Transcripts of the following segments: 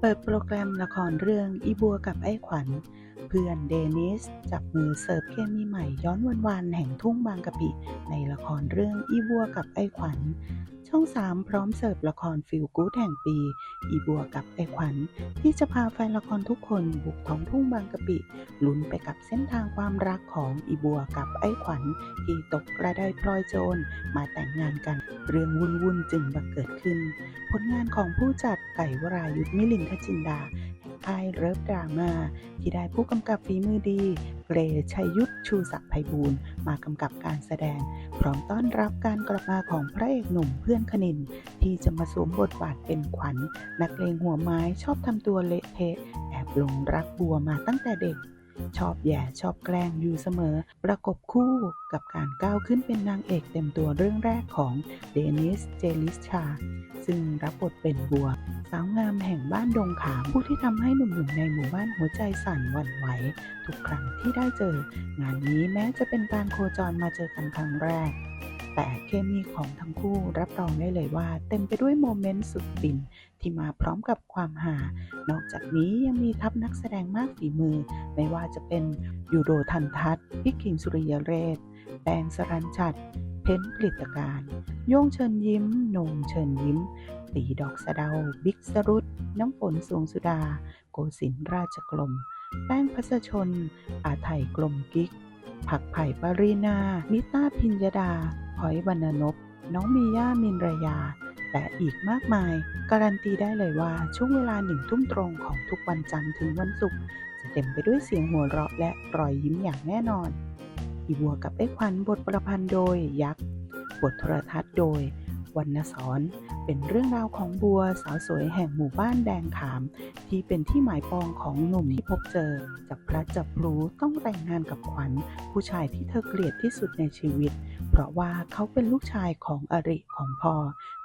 เปิดโปรแกรมละครเรื่องอีบัวกับไอ้ขวัญ เพื่อนเดนิส จับมือเสิร์ฟเคมีใหม่ย้อนวันวานแห่งทุ่งบางกะปิ ในละครเรื่องอีบัวกับไอ้ขวัญ ช่อง 3 พร้อมเสิร์ฟละครฟิลกู๊ดแห่งปี อีบัวกับไอขวัญ ที่จะพาแฟนละครทุกคนบุกท้องทุ่งบางกะปิ ลุ้นไปกับเส้นทางความรักของอีบัวกับไอขวัญ ที่ตกกระไดพลอยโจรมาแต่งงานกัน เรื่องวุ่นๆจึงบังเกิดขึ้น ผลงานของผู้จัดไก่วรายุทธมิลินทจินดา แห่งค่ายเริฟดราม่าที่ได้ผู้กำกับฝีมือดีเกรชัยยุทธชูศักดิ์ไพบูลมากำกับการแสดง พร้อมต้อนรับการกลับมาของพระเอกหนุ่มเพื่อนคณิน ที่จะมาสวมบทบาทเป็นขวัญ นักเลงหัวไม้ชอบทำตัวเละเทะแอบหลงรักบัวมาตั้งแต่เด็กชอบแย่ชอบแกล้งอยู่เสมอ ประกบคู่กับการก้าวขึ้นเป็นนางเอกเต็มตัวเรื่องแรกของเดนิส เจลิสชา ซึ่งรับบทเป็นบัว สาวงามแห่งบ้านดงขามผู้ที่ทำให้หนุ่มๆในหมู่บ้านหัวใจสั่นหวั่นไหวทุกครั้งที่ได้เจอ งานนี้แม้จะเป็นการโคจรมาเจอกันครั้งแรก แต่เคมีของทั้งคู่รับรองได้เลยว่า เต็มไปด้วยโมเมนต์สุดฟินที่มาพร้อมกับความหา นอกจากนี้ยังมีทัพนักแสดงมากฝีมือ ไม่ว่าจะเป็นยูโดทันทัศน์พิคิงสุริยเรศแปงสรัญชัด เพ้นกฤตการโย่งเชิญยิ้มโหนงเชิญยิ้ม ตีดอกสะเดา บิ๊กสรุตน้ำฝนสวงสุดา โกสินราชกลม แป้งพัสชน อาไทยกลมกิ๊กผักไผ่ปรีนา มิต้าพิญญดาพอยบรรณนพน้องมีย่ามินรยา และอีกมากมาย การันตีได้เลยว่าช่วงเวลาหนึ่งทุ่มตรงของทุกวันจันทร์ถึงวันศุกร์จะเต็มไปด้วยเสียงหัวเราะและรอยยิ้มอย่างแน่นอน อีบัวกับไอ้ขวัญบทประพันธ์โดยยักษ์ บทโทรทัศน์โดย วรรณสอน เป็นเรื่องราวของบัวสาวสวยแห่งหมู่บ้านแดงขาม ที่เป็นที่หมายปองของหนุ่มที่พบเจอ จับพลัดจับพลูต้องแต่งงานกับขวัญ ผู้ชายที่เธอเกลียดที่สุดในชีวิต เพราะว่าเขาเป็นลูกชายของอริของพ่อ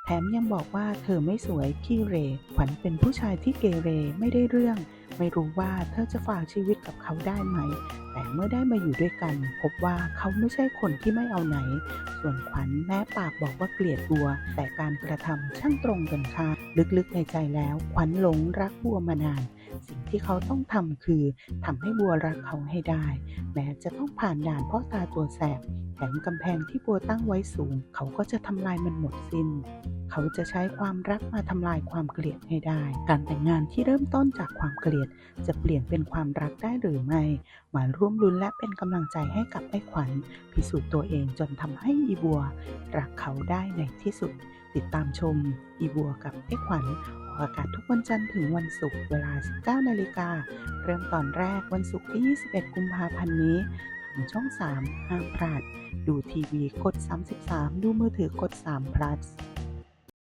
แถมยังบอกว่าเธอไม่สวยขี้เรขวัญเป็นผู้ชายที่เกเรไม่ได้เรื่อง ไม่รู้ว่าเธอจะฝากชีวิตกับเขาได้ไหม แต่เมื่อได้มาอยู่ด้วยกัน พบว่าเขาไม่ใช่คนที่ไม่เอาไหน ส่วนขวัญแม้ปากบอกว่าเกลียดบัว แต่การกระทำช่างตรงกันข้ามลึกๆในใจแล้วขวัญหลงรักบัวมานาน สิ่งที่เขาต้องทำคือทำให้บัวรักเขาให้ได้ แม้จะต้องผ่านด่านพ่อตาตัวแสบแถมกำแพงที่บัวตั้งไว้สูง เขาก็จะทำลายมันหมดสิ้น เขาจะใช้ความรักมาทำลายความเกลียดให้ได้ การแต่งงานที่เริ่มต้นจากความเกลียด จะเปลี่ยนเป็นความรักได้หรือไม่ มาร่วมลุ้นและเป็นกำลังใจให้กับไอ้ขวัญ พิสูจน์ตัวเองจนทำให้อีบัว รักเขาได้ในที่สุด ติดตามชม อีบัวกับไอ้ขวัญออกอากาศทุกวันจันทร์ถึงวันศุกร์เวลา 19 นาฬิกา เริ่มตอนแรกวันศุกร์ที่ 21 กุมภาพันธ์นี้ทางช่อง 3 ห้ามพลาด ดูทีวีกด 33 ดูมือถือกด3 plus